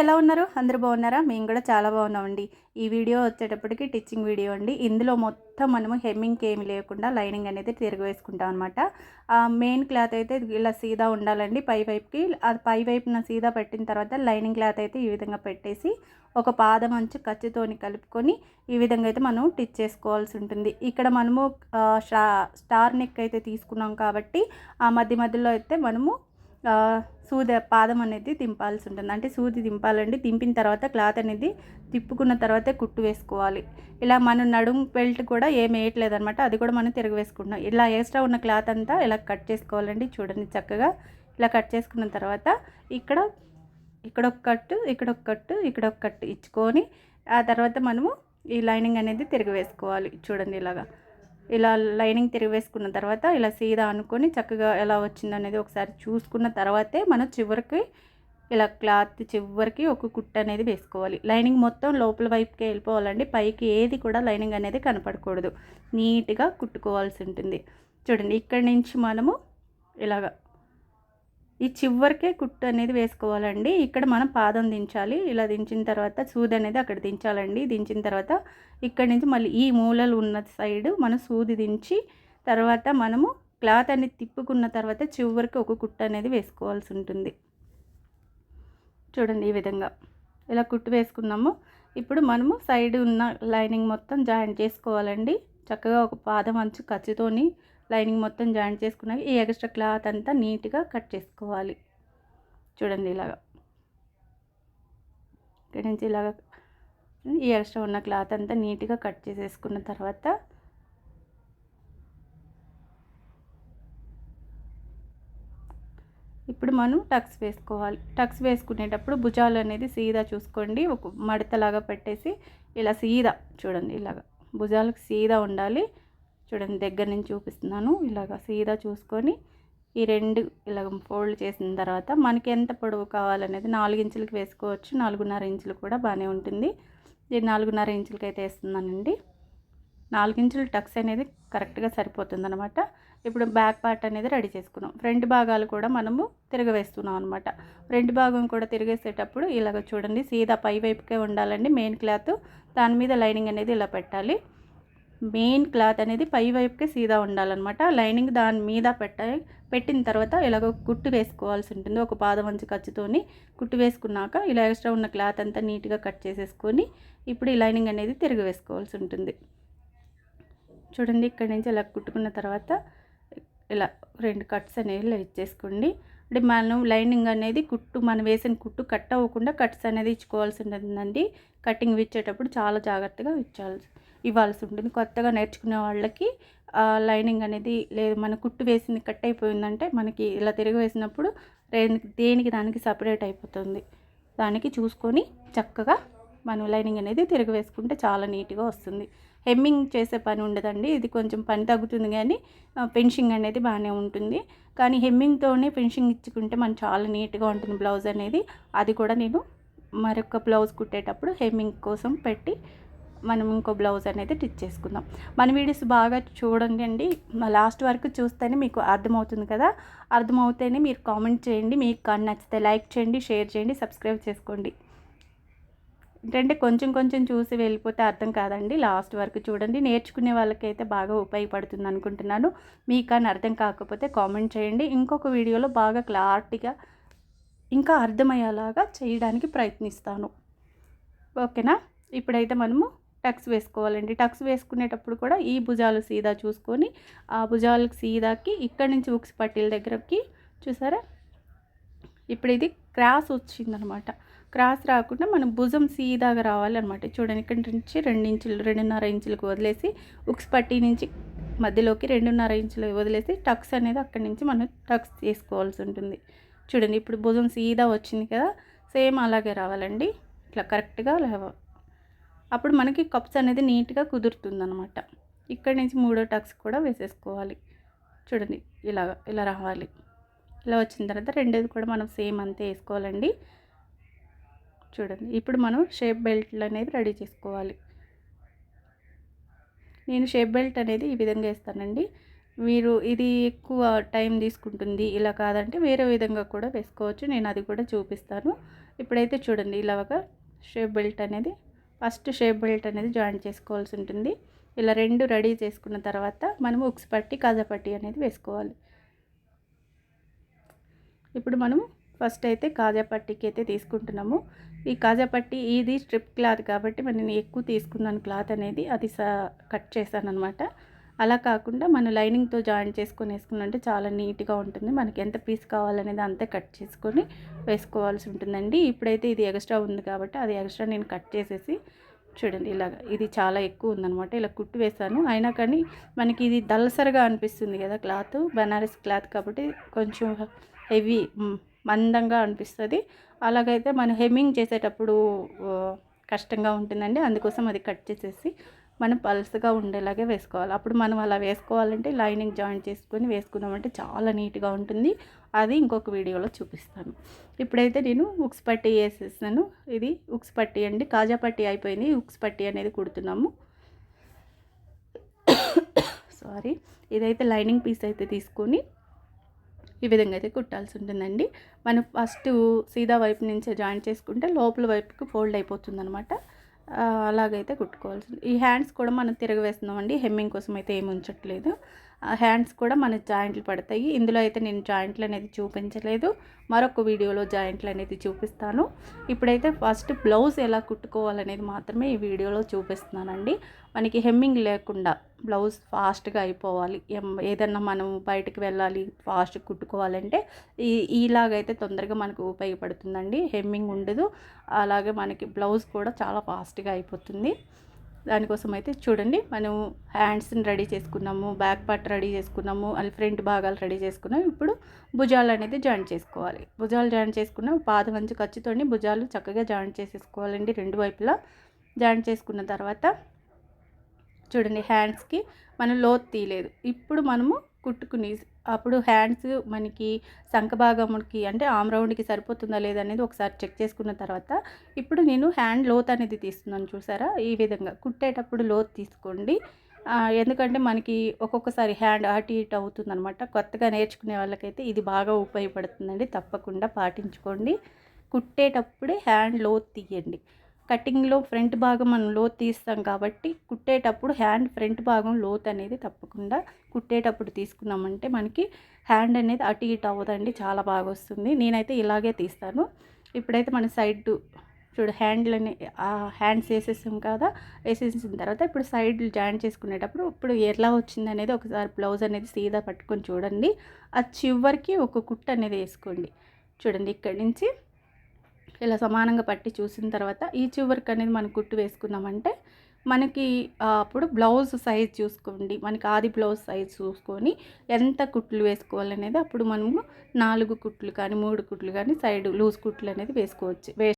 ఎలా ఉన్నారు? అందరూ బాగున్నారా? మేము కూడా చాలా బాగున్నామండి. ఈ వీడియో వచ్చేటప్పటికి టిచ్చింగ్ వీడియో అండి. ఇందులో మొత్తం మనము హెమ్మింగ్కి ఏమి లేకుండా లైనింగ్ అనేది తిరగవేసుకుంటాం అనమాట మెయిన్ క్లాత్ అయితే ఇలా సీదా ఉండాలండి. పై వైపుకి అది పై వైపున సీదా పెట్టిన తర్వాత లైనింగ్ క్లాత్ అయితే ఈ విధంగా పెట్టేసి ఒక పాదం అంచు కచ్చితోని కలుపుకొని ఈ విధంగా అయితే మనం టిచ్ చేసుకోవాల్సి ఉంటుంది. ఇక్కడ మనము స్టార్ నెక్ అయితే తీసుకున్నాం కాబట్టి ఆ మధ్య మధ్యలో అయితే మనము సూది పాదం అనేది దింపాల్సి ఉంటుంది. అంటే సూది దింపాలండి. దింపిన తర్వాత క్లాత్ అనేది తిప్పుకున్న తర్వాత కుట్టు వేసుకోవాలి. ఇలా మనం నడుం బెల్ట్ కూడా ఏం వేయట్లేదు అనమాట అది కూడా మనం తిరగ వేసుకుంటున్నాం. ఇలా ఎక్స్ట్రా ఉన్న క్లాత్ అంతా ఇలా కట్ చేసుకోవాలండి. చూడండి చక్కగా ఇలా కట్ చేసుకున్న తర్వాత ఇక్కడ ఇక్కడ ఒక కట్టు ఇక్కడ ఒక కట్టు ఇక్కడ ఒక కట్టు ఇచ్చుకొని ఆ తర్వాత మనము ఈ లైనింగ్ అనేది తిరిగి వేసుకోవాలి. చూడండి ఇలాగా. ఇలా లైనింగ్ తిరిగివేసుకున్న తర్వాత ఇలా సీదా అనుకొని చక్కగా ఎలా వచ్చింది అనేది ఒకసారి చూసుకున్న తర్వాతే మనం చివరికి ఇలా క్లాత్ చివరికి ఒక కుట్ట అనేది వేసుకోవాలి. లైనింగ్ మొత్తం లోపల వైపుకి వెళ్ళిపోవాలండి. పైకి ఏది కూడా లైనింగ్ అనేది కనపడకూడదు. నీట్గా కుట్టుకోవాల్సి ఉంటుంది. చూడండి ఇక్కడి నుంచి మనము ఇలాగా ఈ చివరికే కుట్టు అనేది వేసుకోవాలండి. ఇక్కడ మనం పాదం దించాలి. ఇలా దించిన తర్వాత సూది అనేది అక్కడ దించాలండి. దించిన తర్వాత ఇక్కడ నుంచి మళ్ళీ ఈ మూలలు ఉన్న సైడ్ మనం సూది దించి తర్వాత మనము క్లాత్ అనేది తిప్పుకున్న తర్వాత చివరికి ఒక కుట్టు అనేది వేసుకోవాల్సి ఉంటుంది. చూడండి ఈ విధంగా ఇలా కుట్టు వేసుకున్నాము. ఇప్పుడు మనము సైడ్ ఉన్న లైనింగ్ మొత్తం జాయింట్ చేసుకోవాలండి. చక్కగా ఒక పాదం అంచు ఖర్చుతోని లైనింగ్ మొత్తం జాయింట్ చేసుకున్నాక ఈ ఎక్స్ట్రా క్లాత్ అంతా నీట్గా కట్ చేసుకోవాలి. చూడండి ఇలాగా. ఇక్కడ నుంచి ఇలాగ ఈ ఎక్స్ట్రా ఉన్న క్లాత్ అంతా నీట్గా కట్ చేసేసుకున్న తర్వాత ఇప్పుడు మనం టక్స్ వేసుకోవాలి. టక్స్ వేసుకునేటప్పుడు భుజాలు అనేది సీదా చూసుకోండి. ఒక మడతలాగా పెట్టేసి ఇలా సీదా చూడండి ఇలాగా. భుజాలకు సీదా ఉండాలి. చూడండి దగ్గర నుంచి చూపిస్తున్నాను. ఇలాగ సీదా చూసుకొని ఈ రెండు ఇలాగ ఫోల్డ్ చేసిన తర్వాత మనకి ఎంత పొడవు కావాలనేది నాలుగు ఇంచులకి వేసుకోవచ్చు. నాలుగున్నర ఇంచులు కూడా బాగానే ఉంటుంది. ఇది నాలుగున్నర ఇంచులకి అయితే వేస్తున్నానండి. నాలుగు ఇంచులు టక్స్ అనేది కరెక్ట్గా సరిపోతుంది అనమాట ఇప్పుడు బ్యాక్ పార్ట్ అనేది రెడీ చేసుకున్నాం. ఫ్రంట్ భాగాలు కూడా మనము తిరగవేస్తున్నాం అనమాట ఫ్రంట్ భాగం కూడా తిరిగేసేటప్పుడు ఇలాగ చూడండి సీదా పై వైపుకే ఉండాలండి మెయిన్ క్లాత్. దాని మీద లైనింగ్ అనేది ఇలా పెట్టాలి. మెయిన్ క్లాత్ అనేది పై వైపుకే సీదా ఉండాలన్నమాట. లైనింగ్ దాని మీద పెట్ట పెట్టిన తర్వాత ఇలాగ కుట్టు వేసుకోవాల్సి ఉంటుంది. ఒక పాదం మంచి ఖర్చుతోని కుట్టు వేసుకున్నాక ఇలా ఎక్స్ట్రా ఉన్న క్లాత్ అంతా నీట్గా కట్ చేసేసుకొని ఇప్పుడు ఈ లైనింగ్ అనేది తిరిగి వేసుకోవాల్సి ఉంటుంది. చూడండి ఇక్కడ నుంచి ఇలా కుట్టుకున్న తర్వాత ఇలా రెండు కట్స్ అనేవి ఇలా ఇచ్చేసుకోండి. అంటే మనం లైనింగ్ అనేది కుట్టు మనం వేసిన కుట్టు కట్ అవ్వకుండా కట్స్ అనేది ఇచ్చుకోవాల్సి ఉంటుందండి. కటింగ్ ఇచ్చేటప్పుడు చాలా జాగ్రత్తగా ఇచ్చాల్సి ఇవ్వాల్సి ఉంటుంది. కొత్తగా నేర్చుకునే వాళ్ళకి లైనింగ్ అనేది లేదు. మన కుట్టు వేసింది కట్ అయిపోయిందంటే మనకి ఇలా తిరిగి వేసినప్పుడు దేనికి దానికి సపరేట్ అయిపోతుంది. దానికి చూసుకొని చక్కగా మనం లైనింగ్ అనేది తిరిగి వేసుకుంటే చాలా నీట్గా వస్తుంది. హెమ్మింగ్ చేసే పని ఉండదండి. ఇది కొంచెం పని తగ్గుతుంది కానీ ఫినిషింగ్ అనేది బాగానే ఉంటుంది. కానీ హెమ్మింగ్తోనే ఫినిషింగ్ ఇచ్చుకుంటే మనం చాలా నీట్గా ఉంటుంది బ్లౌజ్ అనేది. అది కూడా నేను మరొక బ్లౌజ్ కుట్టేటప్పుడు హెమ్మింగ్ కోసం పెట్టి మనం ఇంకో బ్లౌజ్ అనేది టిచ్ చేసుకుందాం. మన వీడియోస్ బాగా చూడండి అండి. లాస్ట్ వరకు చూస్తేనే మీకు అర్థమవుతుంది కదా. అర్థమవుతేనే మీరు కామెంట్ చేయండి. మీకు కానీ నచ్చితే లైక్ చేయండి షేర్ చేయండి సబ్స్క్రైబ్ చేసుకోండి. ఏంటంటే కొంచెం కొంచెం చూసి వెళ్ళిపోతే అర్థం కాదండి. లాస్ట్ వరకు చూడండి. నేర్చుకునే వాళ్ళకైతే బాగా ఉపయోగపడుతుంది అనుకుంటున్నాను. మీకు కానీ అర్థం కాకపోతే కామెంట్ చేయండి. ఇంకొక వీడియోలో బాగా క్లారిటీగా ఇంకా అర్థమయ్యేలాగా చేయడానికి ప్రయత్నిస్తాను. ఓకేనా? ఇప్పుడైతే మనము టక్స్ వేసుకోవాలండి. టక్స్ వేసుకునేటప్పుడు కూడా ఈ భుజాలు సీదా చూసుకొని ఆ భుజాలకు సీదాకి ఇక్కడి నుంచి ఉక్స్ పట్టీల దగ్గరకి చూసారా? ఇప్పుడు ఇది క్రాస్ వచ్చిందనమాట. క్రాస్ రాకుండా మనం భుజం సీదాగా రావాలన్నమాట. చూడండి ఇక్కడి నుంచి రెండు ఇంచులు రెండున్నర ఇంచులకు వదిలేసి ఉక్స్ పట్టీ నుంచి మధ్యలోకి రెండున్నర ఇంచులు వదిలేసి టక్స్ అనేది అక్కడి నుంచి మనం టక్స్ చేసుకోవాల్సి ఉంటుంది. చూడండి ఇప్పుడు భుజం సీదా వచ్చింది కదా సేమ్ అలాగే రావాలండి. ఇట్లా కరెక్ట్గా అప్పుడు మనకి కప్స్ అనేది నీట్గా కుదురుతుంది అనమాట ఇక్కడి నుంచి మూడో టక్స్ కూడా వేసేసుకోవాలి. చూడండి ఇలా ఇలా రావాలి. ఇలా వచ్చిన తర్వాత రెండోది కూడా మనం సేమ్ అంతే వేసుకోవాలండి. చూడండి ఇప్పుడు మనం షేప్ బెల్ట్లు అనేది రెడీ చేసుకోవాలి. నేను షేప్ బెల్ట్ అనేది ఈ విధంగా వేస్తానండి. మీరు ఇది ఎక్కువ టైం తీసుకుంటుంది ఇలా కాదంటే వేరే విధంగా కూడా వేసుకోవచ్చు. నేను అది కూడా చూపిస్తాను. ఇప్పుడైతే చూడండి ఇలాగా షేప్ బెల్ట్ అనేది ఫస్ట్ షేప్ బెల్ట్ అనేది జాయిన్ చేసుకోవాల్సి ఉంటుంది. ఇలా రెండు రెడీ చేసుకున్న తర్వాత మనము ఉక్స్ పట్టి కాజాపట్టి అనేది వేసుకోవాలి. ఇప్పుడు మనము ఫస్ట్ అయితే కాజాపట్టికి అయితే తీసుకుంటున్నాము. ఈ కాజాపట్టి ఇది స్ట్రిప్ క్లాత్ కాబట్టి మరి నేను ఎక్కువ తీసుకున్నాను క్లాత్ అనేది. అది స కట్ చేశాను అనమాట అలా కాకుండా మన లైనింగ్తో జాయిన్ చేసుకొని వేసుకున్నంటే చాలా నీట్గా ఉంటుంది. మనకి ఎంత పీస్ కావాలనేది అంతే కట్ చేసుకొని వేసుకోవాల్సి ఉంటుందండి. ఇప్పుడైతే ఇది ఎక్స్ట్రా ఉంది కాబట్టి అది ఎక్స్ట్రా నేను కట్ చేసేసి చూడండి ఇలాగ ఇది చాలా ఎక్కువ ఉందనమాట ఇలా కుట్టు వేసాను. అయినా కానీ మనకి ఇది దలసరగా అనిపిస్తుంది కదా క్లాత్. బనారస్ క్లాత్ కాబట్టి కొంచెం హెవీ మందంగా అనిపిస్తుంది. అలాగైతే మనం హెమ్మింగ్ చేసేటప్పుడు కష్టంగా ఉంటుందండి. అందుకోసం అది కట్ చేసేసి మనం పల్స్గా ఉండేలాగే వేసుకోవాలి. అప్పుడు మనం అలా వేసుకోవాలంటే లైనింగ్ జాయిన్ చేసుకొని వేసుకున్నామంటే చాలా నీట్గా ఉంటుంది. అది ఇంకొక వీడియోలో చూపిస్తాను. ఇప్పుడైతే నేను ఉక్స్ పట్టి వేసేసాను. ఇది ఉక్స్ పట్టి అండి. కాజా పట్టి అయిపోయింది. ఉక్స్ పట్టి అనేది కుడుతున్నాము. సారీ ఇదైతే లైనింగ్ పీస్ అయితే తీసుకొని ఈ విధంగా అయితే కుట్టాల్సి ఉంటుందండి. మనం ఫస్ట్ సీదా వైపు నుంచే జాయిన్ చేసుకుంటే లోపల వైపుకి ఫోల్డ్ అయిపోతుంది అనమాట అలాగైతే కుట్టుకోవాల్సింది. ఈ హ్యాండ్స్ కూడా మనం తిరగవేస్తున్నామండి. హెమ్మింగ్ కోసం అయితే ఏమి ఉంచట్లేదు. హ్యాండ్స్ కూడా మన జాయింట్లు పడతాయి. ఇందులో అయితే నేను జాయింట్లు అనేది చూపించలేదు. మరొక వీడియోలో జాయింట్లు అనేది చూపిస్తాను. ఇప్పుడైతే ఫస్ట్ బ్లౌజ్ ఎలా కుట్టుకోవాలనేది మాత్రమే ఈ వీడియోలో చూపిస్తున్నానండి. మనకి హెమ్మింగ్ లేకుండా బ్లౌజ్ ఫాస్ట్గా అయిపోవాలి. ఏదన్నా మనం బయటకు వెళ్ళాలి ఫాస్ట్ కుట్టుకోవాలంటే ఈ ఇలాగైతే తొందరగా మనకు ఉపయోగపడుతుందండి. హెమ్మింగ్ ఉండదు. అలాగే మనకి బ్లౌజ్ కూడా చాలా ఫాస్ట్గా అయిపోతుంది. దానికోసం అయితే చూడండి మనం హ్యాండ్స్ని రెడీ చేసుకున్నాము బ్యాక్ పార్ట్ రెడీ చేసుకున్నాము అది ఫ్రంట్ భాగాలు రెడీ చేసుకున్నాము. ఇప్పుడు భుజాలు అనేది జాయిన్ చేసుకోవాలి. భుజాలు జాయిన్ చేసుకున్నాం పాద మంచి ఖర్చుతోని భుజాలు చక్కగా జాయిన్ చేసేసుకోవాలండి రెండు వైపులా. జాయిన్ చేసుకున్న తర్వాత చూడండి హ్యాండ్స్కి మనం లోతు తీయలేదు. ఇప్పుడు మనము కుట్టుకుని అప్పుడు హ్యాండ్స్ మనకి సంఖభాగముడికి అంటే ఆమ్ రౌండ్కి సరిపోతుందా లేదా అనేది ఒకసారి చెక్ చేసుకున్న తర్వాత ఇప్పుడు నేను హ్యాండ్ లోత్ అనేది తీస్తున్నాను చూసారా? ఈ విధంగా కుట్టేటప్పుడు లోత్ తీసుకోండి. ఎందుకంటే మనకి ఒక్కొక్కసారి హ్యాండ్ అటు ఇటు అవుతుందనమాట కొత్తగా నేర్చుకునే వాళ్ళకైతే ఇది బాగా ఉపయోగపడుతుందండి. తప్పకుండా పాటించుకోండి. కుట్టేటప్పుడే హ్యాండ్ లోత్ తీయండి. కటింగ్లో ఫ్రంట్ భాగం మనం లోత్ తీస్తాం కాబట్టి కుట్టేటప్పుడు హ్యాండ్ ఫ్రంట్ భాగం లోత్ అనేది తప్పకుండా కుట్టేటప్పుడు తీసుకున్నామంటే మనకి హ్యాండ్ అనేది అటు ఇటు అవ్వదండి చాలా బాగా వస్తుంది. నేనైతే ఇలాగే తీస్తాను. ఇప్పుడైతే మన సైడ్ చూడు హ్యాండ్లని హ్యాండ్స్ వేసేసాం కదా వేసేసిన తర్వాత ఇప్పుడు సైడ్ జాయిన్ చేసుకునేటప్పుడు ఇప్పుడు ఎలా వచ్చింది అనేది ఒకసారి బ్లౌజ్ అనేది సీదా పట్టుకొని చూడండి. ఆ చివరికి ఒక కుట్ట అనేది వేసుకోండి. చూడండి ఇక్కడి నుంచి ఇలా సమానంగా పట్టి చూసిన తర్వాత ఈ చివరికి అనేది మనం కుట్టు వేసుకున్నామంటే మనకి అప్పుడు బ్లౌజ్ సైజ్ చూసుకోండి. మనకి ఆది బ్లౌజ్ సైజ్ చూసుకొని ఎంత కుట్లు వేసుకోవాలనేది అప్పుడు మనము నాలుగు కుట్లు కానీ మూడు కుట్లు కానీ సైడ్ లూజ్ కుట్లు అనేది వేసుకోవచ్చు. వే